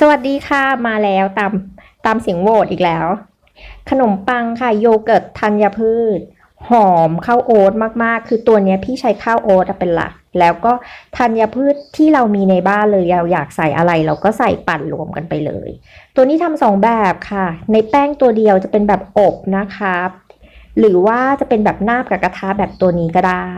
สวัสดีค่ะมาแล้วตามตามเสียงโหวตอีกแล้ว ขนมปังค่ะโยเกิร์ตธัญพืช หอมข้าวโอ๊ตมากๆ คือตัวนี้พี่ใช้ข้าวโอ๊ตเป็นหลัก แล้วก็ธัญพืชที่เรามีในบ้านเลยเราอยากใส่อะไร เราก็ใส่ปั่นรวมกันไปเลย ตัวนี้ทำสองแบบค่ะ ในแป้งตัวเดียวจะเป็นแบบอบนะคะหรือว่าจะเป็นแบบนาบกับกระทะแบบตัวนี้ก็ได้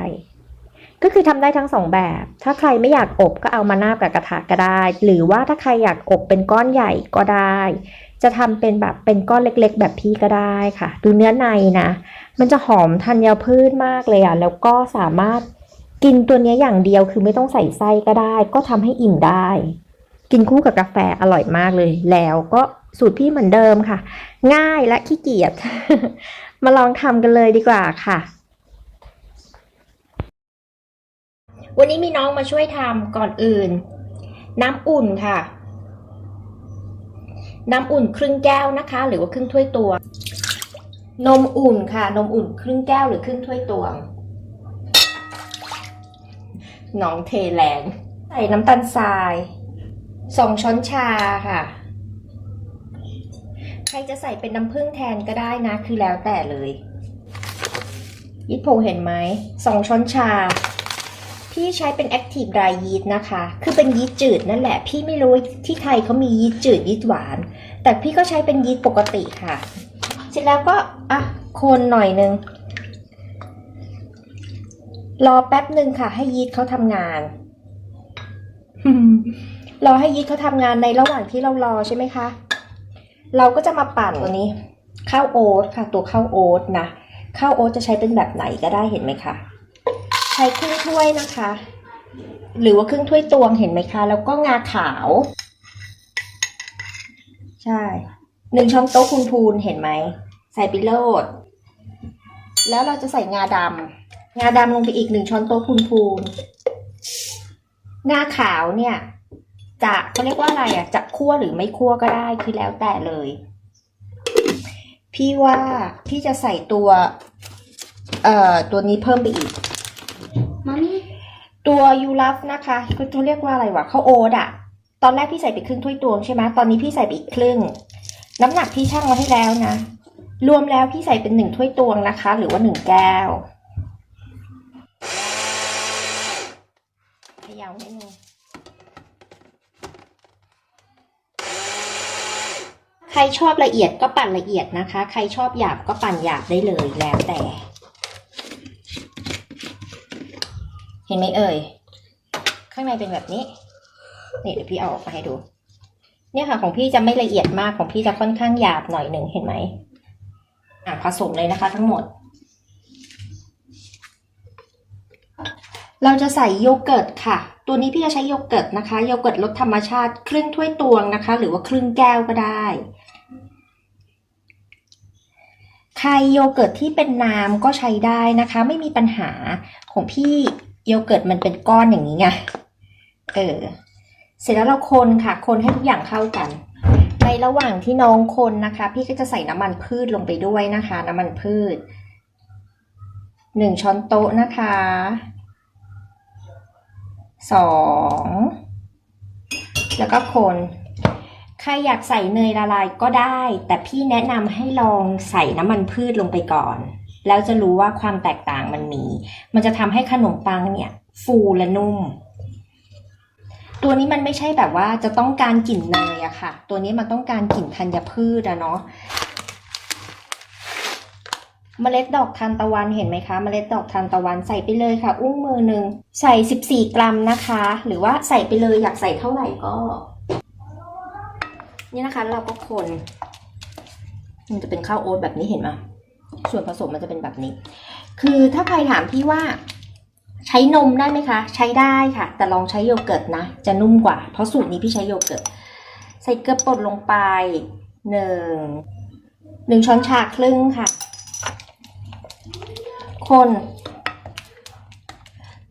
ก็คือทำได้ทั้งสองแบบ ถ้าใครไม่อยากอบก็เอามานาบกับกระทะก็ได้ หรือว่าถ้าใครอยากอบเป็นก้อนใหญ่ก็ได้ จะทำเป็นแบบเป็นก้อนเล็กๆ แบบพี่ก็ได้ค่ะ ดูเนื้อในนะ มันจะหอมธัญพืชมากเลยอะ แล้วก็สามารถกินตัวนี้อย่างเดียวคือไม่ต้องใส่ไส้ก็ได้ ก็ทำให้อิ่มได้ กินคู่กับกาแฟอร่อยมากเลย แล้วก็สูตรพี่เหมือนเดิมค่ะ ง่ายและขี้เกียจ มาลองทำกันเลยดีกว่าค่ะ วันนี้มีน้องมาช่วยทำก่อนอื่น น้ำอุ่นค่ะ น้ำอุ่นครึ่งแก้วนะคะ หรือว่าครึ่งถ้วยตวง นมอุ่นค่ะ นมอุ่นครึ่งแก้วหรือครึ่งถ้วยตวงน้องเทแรงใส่น้ำตาลทรายสองช้อนชาค่ะ ใครจะใส่เป็นน้ำผึ้งแทนก็ได้นะ คือแล้วแต่เลย ยิปโพเห็นไหมสองช้อนชา พี่ใช้เป็น Active Dry Yeast นะคะ คือเป็นยีสต์จืดนั่นแหละ พี่ไม่รู้ที่ไทยเขามียีสต์จืดยีสต์หวาน แต่พี่ก็ใช้เป็นยีสต์ปกติค่ะ เสร็จแล้วก็อะคนหน่อยนึง รอแป๊บหนึ่งค่ะ ให้ยีสต์เขาทำงาน รอให้ยีสต์เขาทำงานในระหว่างที่เรารอใช่ไหมคะ เราก็จะมาปั่นตัวนี้ข้าวโอ๊ตค่ะ ตัวข้าวโอ๊ตนะข้าวโอ๊ตจะใช้เป็นแบบไหนก็ได้เห็นไหมคะ ใช้ครึ่งถ้วยนะคะ หรือว่าครึ่งถ้วยตวงเห็นไหมคะ แล้วก็งาขาว ใช่หนึ่งช้อนโต๊ะคูณพูนเห็นไหม ใส่ไปโลด แล้วเราจะใส่งาดำงาดำลงไปอีกหนึ่งช้อนโต๊ะคูณพูนงาขาวเนี่ย จะเขาเรียกว่าอะไรอะจะคั่วหรือไม่คั่วก็ได้คือแล้วแต่เลย พี่ว่าพี่จะใส่ตัว เอ่อตัวนี้เพิ่มไปอีก มามี่ตัวยูรัฟนะคะคือเขาเรียกว่าอะไรวะข้าวโอ๊ตอะตอนแรกพี่ใส่ไปครึ่งถ้วยตวงใช่ไหมตอนนี้พี่ใส่ไปอีกครึ่ง น้ำหนักพี่ชั่งมาให้แล้วนะ รวมแล้วพี่ใส่เป็นหนึ่งถ้วยตวงนะคะ หรือว่าหนึ่งแก้วขยาวนิดนึงใครชอบละเอียดก็ปั่นละเอียดนะคะ ใครชอบหยาบก็ปั่นหยาบได้เลยแล้วแต่ เห็นไหมเอ่ย ข้างในเป็นแบบนี้นี่เดี๋ยวพี่เอาออกมาให้ดู เนี่ยค่ะของพี่จะไม่ละเอียดมากของพี่จะค่อนข้างหยาบหน่อยหนึ่งเห็นไหมอะผสมเลยนะคะ ทั้งหมด เราจะใส่โยเกิร์ตค่ะ ตัวนี้พี่จะใช้โยเกิร์ตนะคะ โยเกิร์ตรสธรรมชาติครึ่งถ้วยตวงนะคะ หรือว่าครึ่งแก้วก็ได้ใครโยเกิร์ตที่เป็นน้ำก็ใช้ได้นะคะ ไม่มีปัญหาของพี่ โยเกิร์ตมันเป็นก้อนอย่างนี้ไง เออ เสร็จแล้วเราคนค่ะ คนให้ทุกอย่างเข้ากัน ในระหว่างที่น้องคนนะคะ พี่ก็จะใส่น้ำมันพืชลงไปด้วยนะคะ น้ำมันพืชหนึ่งช้อนโต๊ะนะคะสองแล้วก็คน ใครอยากใส่เนยละลายก็ได้ แต่พี่แนะนำให้ลองใส่น้ำมันพืชลงไปก่อน แล้วจะรู้ว่าความแตกต่างมันมี มันจะทำให้ขนมปังเนี่ย ฟูและนุ่ม ตัวนี้มันไม่ใช่แบบว่าจะต้องการกลิ่นเนยอะค่ะ ตัวนี้มันต้องการกลิ่นธัญพืชอะเนาะเมล็ดดอกทานตะวันเห็นไหมคะ เมล็ดดอกทานตะวันใส่ไปเลยค่ะ อุ้งมือหนึ่งใส่ 14 กรัมนะคะ หรือว่าใส่ไปเลยอยากใส่เท่าไหร่ก็ นี่นะคะเราก็คน มันจะเป็นข้าวโอ๊ตแบบนี้เห็นไหม ส่วนผสมมันจะเป็นแบบนี้ คือถ้าใครถามพี่ว่าใช้นมได้ไหมคะ ใช้ได้ค่ะ แต่ลองใช้โยเกิร์ตนะ จะนุ่มกว่า เพราะสูตรนี้พี่ใช้โยเกิร์ต ใส่เกลือป่นลงไปหนึ่งหนึ่งช้อนชาครึ่งค่ะ คน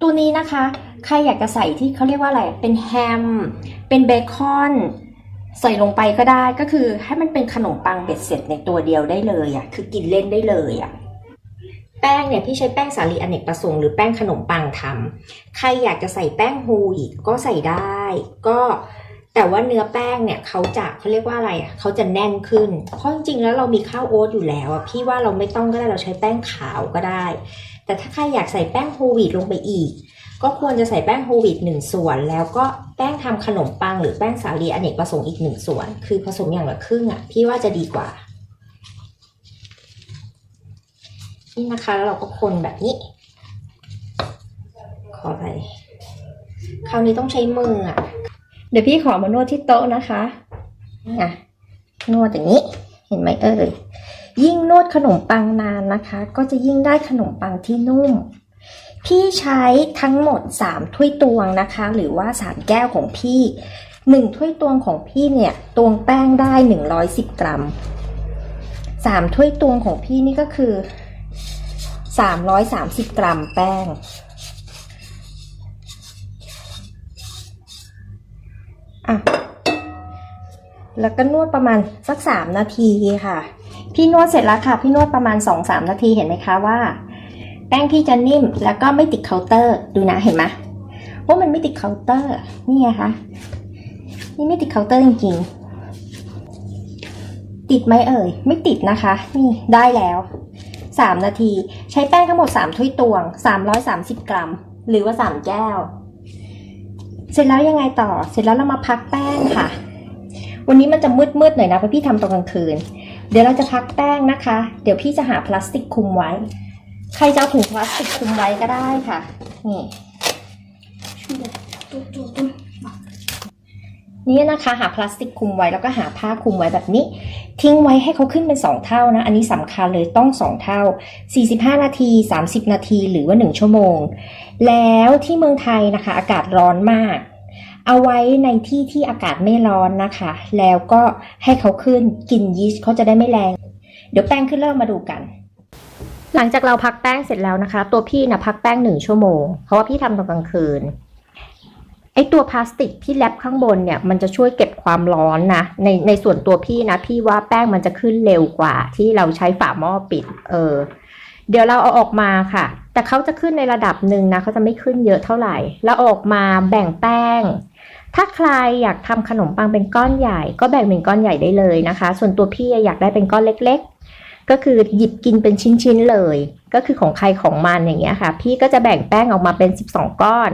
ตัวนี้นะคะ ใครอยากจะใส่ที่เขาเรียกว่าอะไร เป็นแฮม เป็นเบคอน ใส่ลงไปก็ได้ก็คือให้มันเป็นขนมปังเบ็ดเสร็จในตัวเดียวได้เลยอะคือกินเล่นได้เลยอะแป้งเนี่ยพี่ใช้แป้งสาลีอเนกประสงค์หรือแป้งขนมปังทำใครอยากจะใส่แป้งฮูอีกก็ใส่ได้ ก็แต่ว่าเนื้อแป้งเนี่ยเขาจะเขาเรียกว่าอะไรอะเขาจะแน่นขึ้น เพราะจริงๆแล้วเรามีข้าวโอ๊ตอยู่แล้วอะพี่ว่าเราไม่ต้องก็ได้เราใช้แป้งขาวก็ได้ แต่ถ้าใครอยากใส่แป้งโฮลวีตลงไปอีก ก็ควรจะใส่แป้งโฮลวีตหนึ่งส่วนแล้วก็ แป้งทำขนมปังหรือแป้งสาลีอเนกประสงค์อีกหนึ่งส่วน คือผสมอย่างละครึ่งอะพี่ว่าจะดีกว่า นี่นะคะแล้วเราก็คนแบบนี้ ขอไรคราวนี้ต้องใช้มืออะ เดี๋ยวพี่ขอมานวดที่โต๊ะนะคะอะนวดอย่างนี้ เห็นไหมเอ่ยยิ่งนวดขนมปังนานนะคะ ก็จะยิ่งได้ขนมปังที่นุ่ม พี่ใช้ทั้งหมด 3 ถ้วยตวงนะคะ หรือว่า 3 แก้วของพี่ 1 ถ้วยตวงของพี่เนี่ยตวงแป้งได้ 110 กรัม 3 ถ้วยตวงของพี่นี่ก็คือ 330 กรัมแป้งอะแล้วก็นวดประมาณสัก 3 นาทีค่ะ พี่นวดเสร็จแล้วค่ะ พี่นวดประมาณ 2-3 นาทีเห็นไหมคะว่า แป้งพี่จะนิ่มแล้วก็ไม่ติดเคาน์เตอร์ ดูนะเห็นไหมว่ามันไม่ติดเคาน์เตอร์ นี่ไงคะนี่ไม่ติดเคาน์เตอร์จริงๆ ติดไหมเอ่ย ไม่ติดนะคะ นี่ได้แล้ว 3 นาที ใช้แป้งทั้งหมด 3 ถ้วยตวง 330 กรัม หรือว่า 3 แก้ว เสร็จแล้วยังไงต่อ เสร็จแล้วเรามาพักแป้งค่ะ วันนี้มันจะมืดๆหน่อยนะเพราะพี่ทำตอนกลางคืน เดี๋ยวเราจะพักแป้งนะคะ เดี๋ยวพี่จะหาพลาสติกคุมไว้ ใครจะเอาถุงพลาสติกคลุมไว้ก็ได้ค่ะ นี่ นี่นะคะ หาพลาสติกคลุมไว้แล้วก็หาผ้าคลุมไว้แบบนี้ ทิ้งไว้ให้เขาขึ้นเป็น 2 เท่านะ อันนี้สำคัญเลยต้อง 2 เท่า 45 นาที 30 นาทีหรือว่า 1 ชั่วโมง แล้วที่เมืองไทยนะคะ อากาศร้อนมาก เอาไว้ในที่ที่อากาศไม่ร้อนนะคะ แล้วก็ให้เขาขึ้นกลิ่นยีสต์เขาจะได้ไม่แรง เดี๋ยวแป้งขึ้นเริ่มมาดูกัน หลังจากเราพักแป้งเสร็จแล้วนะคะ ตัวพี่นะพักแป้งหนึ่งชั่วโมง เพราะว่าพี่ทำตอนกลางคืนไอตัวพลาสติกที่แรปข้างบนเนี่ยมันจะช่วยเก็บความร้อนนะในในส่วนตัวพี่นะพี่ว่าแป้งมันจะขึ้นเร็วกว่า ที่เราใช้ฝาหม้อปิด เออ เดี๋ยวเราเอาออกมาค่ะ แต่เขาจะขึ้นในระดับหนึ่งนะเขาจะไม่ขึ้นเยอะเท่าไหร่ แล้วออกมาแบ่งแป้ง ถ้าใครอยากทำขนมปังเป็นก้อนใหญ่ ก็แบ่งเป็นก้อนใหญ่ได้เลยนะคะ ส่วนตัวพี่อยากได้เป็นก้อนเล็ก ก็คือหยิบกินเป็นชิ้นๆเลย ก็คือของใครของมันอย่างเงี้ยค่ะ พี่ก็จะแบ่งแป้งออกมาเป็น 12 ก้อน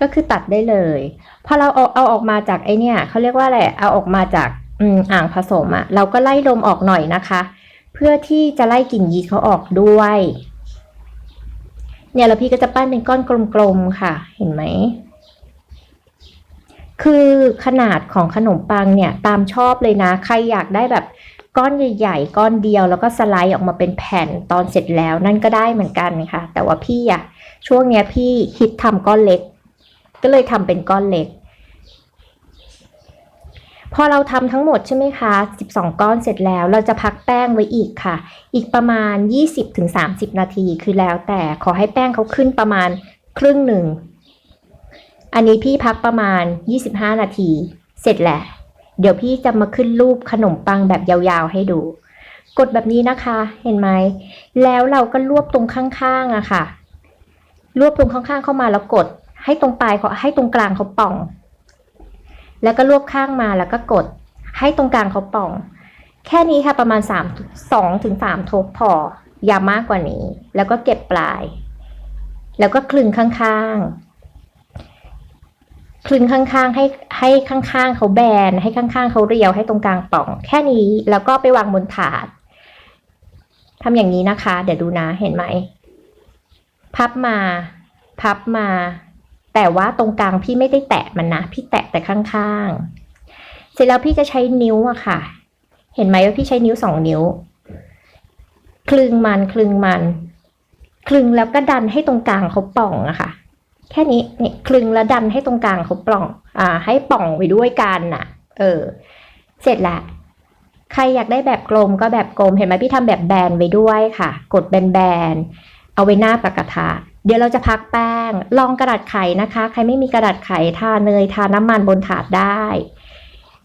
ก็คือตัดได้เลยพอเราเอาเอาออกมาจากไอเนี่ยเขาเรียกว่าอะไรเอาออกมาจากอืมอ่างผสมอะเราก็ไล่ลมออกหน่อยนะคะ เพื่อที่จะไล่กลิ่นยีสต์เขาออกด้วยเนี่ยแล้วพี่ก็จะปั้นเป็นก้อนกลมๆค่ะ เห็นไหม คือขนาดของขนมปังเนี่ยตามชอบเลยนะ ใครอยากได้แบบ ก้อนใหญ่ๆ ก้อนเดียวแล้วก็สไลด์ออกมาเป็นแผ่นตอนเสร็จแล้วนั่นก็ได้เหมือนกันค่ะ แต่ว่าพี่อะช่วงเนี้ยพี่ฮิตทำก้อนเล็ก ก็เลยทำเป็นก้อนเล็ก พอเราทำทั้งหมดใช่ไหมคะ 12 ก้อนเสร็จแล้วเราจะพักแป้งไว้อีกค่ะ อีกประมาณ 20-30 นาทีคือแล้วแต่ขอให้แป้งเขาขึ้นประมาณครึ่งหนึ่ง อันนี้พี่พักประมาณ 25 นาที เสร็จแหละ เดี๋ยวพี่จะมาขึ้นรูปขนมปังแบบยาวๆให้ดู กดแบบนี้นะคะ เห็นไหม แล้วเราก็รวบตรงข้างๆอะค่ะ รวบตรงข้างๆเข้ามาแล้วกด ให้ตรงปลายเขาให้ตรงกลางเขาป่อง แล้วก็รวบข้างมาแล้วก็กด ให้ตรงกลางเขาป่อง แค่นี้ค่ะประมาณ3 2ถึง3ทบพอ อย่ามากกว่านี้ แล้วก็เก็บปลาย แล้วก็คลึงข้างๆ คลึงข้างๆ ให้ให้ข้างๆเขาแบน ให้ข้างๆเขาเรียวให้ตรงกลางป่อง แค่นี้แล้วก็ไปวางบนถาดทำอย่างนี้นะคะ เดี๋ยวดูนะเห็นไหม พับมา พับมา แต่ว่าตรงกลางพี่ไม่ได้แตะมันนะ พี่แตะแต่ข้างๆ เสร็จแล้วพี่จะใช้นิ้วอะค่ะ เห็นไหมว่าพี่ใช้นิ้วสองนิ้ว คลึงมันคลึงมัน คลึงแล้วก็ดันให้ตรงกลางเขาป่องอะค่ะ แค่นี้เนี่ยคลึงแล้วดันให้ตรงกลางเขาป่อง อ่า ให้ป่องไปด้วยกันน่ะ เออ เสร็จละใครอยากได้แบบกลมก็แบบกลมเห็นไหมพี่ทำแบบแบนไว้ด้วยค่ะ กดแบนๆเอาไว้หน้าปากกระทะเดี๋ยวเราจะพักแป้ง ลองกระดาษไขนะคะ ใครไม่มีกระดาษไขทาเนยทาน้ำมันบนถาดได้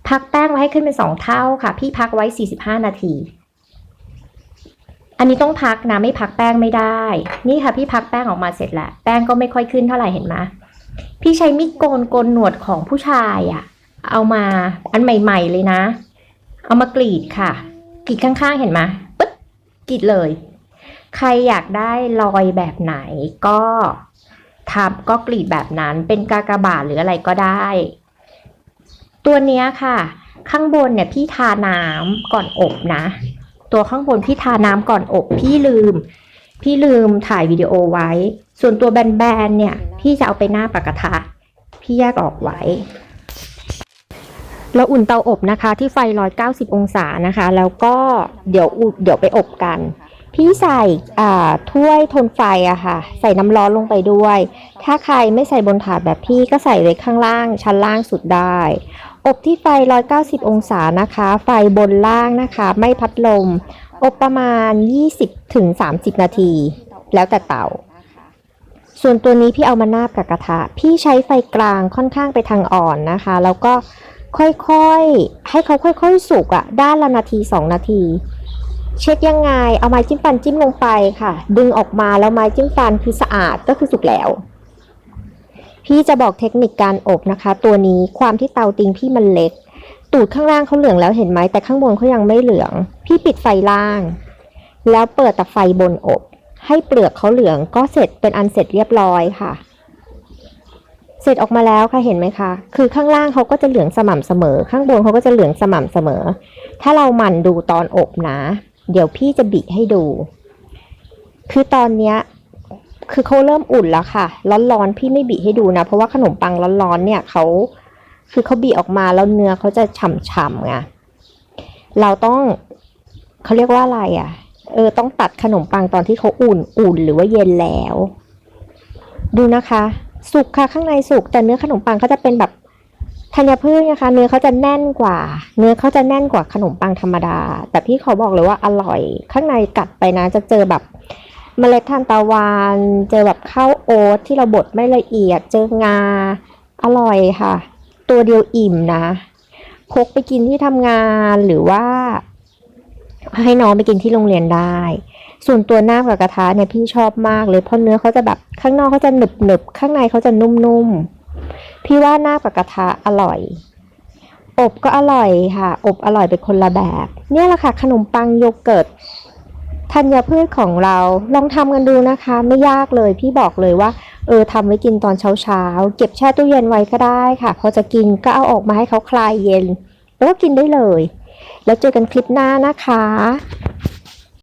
พักแป้งไว้ให้ขึ้นเป็นสองเท่าค่ะ พี่พักไว้ 45 นาที อันนี้ต้องพักนะไม่พักแป้งไม่ได้ นี่ค่ะพี่พักแป้งออกมาเสร็จแล้ว แป้งก็ไม่ค่อยขึ้นเท่าไหร่เห็นไหมพี่ใช้มีดโกนโกนหนวดของผู้ชายอะ่ะ เอามาอันใหม่ ๆเลยนะ เอามากรีดค่ะกรีดข้างๆเห็นไหมปึ๊บกรีดเลย ใครอยากได้รอยแบบไหนก็ทำก็กรีดแบบนั้นเป็นกากบาทหรืออะไรก็ได้ ตัวเนี้ยค่ะ ข้างบนเนี่ยพี่ทาน้ำก่อนอบนะ ตัวข้างบนพี่ทาน้ำก่อนอบพี่ลืม พี่ลืมถ่ายวิดีโอไว้ ส่วนตัวแบนๆเนี่ย พี่จะเอาไปหน้าปากกระทะพี่แยกออกไว้เราอุ่นเตาอบนะคะ ที่ไฟ 190 องศานะคะ แล้วก็เดี๋ยวอุเดี๋ยวไปอบกัน พี่ใส่ถ้วยทนไฟอะค่ะ ใส่น้ำร้อนลงไปด้วย ถ้าใครไม่ใส่บนถาดแบบพี่ก็ใส่ไว้ข้างล่าง ชั้นล่างสุดได้ อบที่ไฟ 190 องศานะคะ ไฟบนล่างนะคะ ไม่พัดลม อบประมาณ 20ถึง30 นาที แล้วแต่เตา ส่วนตัวนี้พี่เอามานาบกับกระทะ พี่ใช้ไฟกลางค่อนข้างไปทางอ่อนนะคะ แล้วก็ค่อยๆ ให้เขาค่อยๆ สุกอะด้านละนาที 2 นาที เช็คยังไง เอาไม้จิ้มฟันจิ้มลงไปค่ะ ดึงออกมาแล้วไม้จิ้มฟันคือสะอาดก็คือสุกแล้ว พี่จะบอกเทคนิคการอบนะคะ ตัวนี้ความที่เตาติงพี่มันเล็ก ตูดข้างล่างเขาเหลืองแล้วเห็นไหมแต่ข้างบนเขายังไม่เหลือง พี่ปิดไฟล่าง แล้วเปิดแต่ไฟบนอบ ให้เปลือกเขาเหลืองก็เสร็จเป็นอันเสร็จเรียบร้อยค่ะ เสร็จออกมาแล้วค่ะเห็นไหมคะ คือข้างล่างเขาก็จะเหลืองสม่ำเสมอ ข้างบนเขาก็จะเหลืองสม่ำเสมอ ถ้าเราหมั่นดูตอนอบนะ เดี๋ยวพี่จะบิให้ดู คือตอนเนี้ย คือเขาเริ่มอุ่นแล้วค่ะ ร้อนๆพี่ไม่บิให้ดูนะ เพราะว่าขนมปังร้อนๆเนี่ยเขาคือเขาบีออกมาแล้วเนื้อเขาจะฉ่ำๆไงเราต้องเขาเรียกว่าอะไรอะ เออ ต้องตัดขนมปังตอนที่เขาอุ่นอุ่นหรือว่าเย็นแล้ว ดูนะคะ สุกค่ะข้างในสุกแต่เนื้อขนมปังเขาจะเป็นแบบธัญพืชนะคะ เนื้อเขาจะแน่นกว่า เนื้อเขาจะแน่นกว่าขนมปังธรรมดา แต่พี่เขาบอกเลยว่าอร่อย ข้างในกัดไปนะจะเจอแบบ เมล็ดทานตะวันเจอแบบข้าวโอ๊ตที่เราบดไม่ละเอียด เจองา อร่อยค่ะ ตัวเดียวอิ่มนะ พกไปกินที่ทำงานหรือว่า ให้น้องไปกินที่โรงเรียนได้ ส่วนตัวหน้ากับกระทะเนี่ยพี่ชอบมากเลยเพราะเนื้อเขาจะแบบข้างนอกเขาจะหนึบหนึบข้างในเขาจะนุ่มๆ พี่ว่าหน้ากับกระทะอร่อย อบก็อร่อยค่ะ อบอร่อยเป็นคนละแบบ เนี่ยแหละค่ะขนมปังโยเกิร์ต ธัญพืชของเราลองทำกันดูนะคะ ไม่ยากเลยพี่บอกเลยว่า เออทำไว้กินตอนเช้าๆ เก็บแช่ตู้เย็นไว้ก็ได้ค่ะ พอจะกินก็เอาออกมาให้เขาคลายเย็น แล้วก็กินได้เลย แล้วเจอกันคลิปหน้านะคะ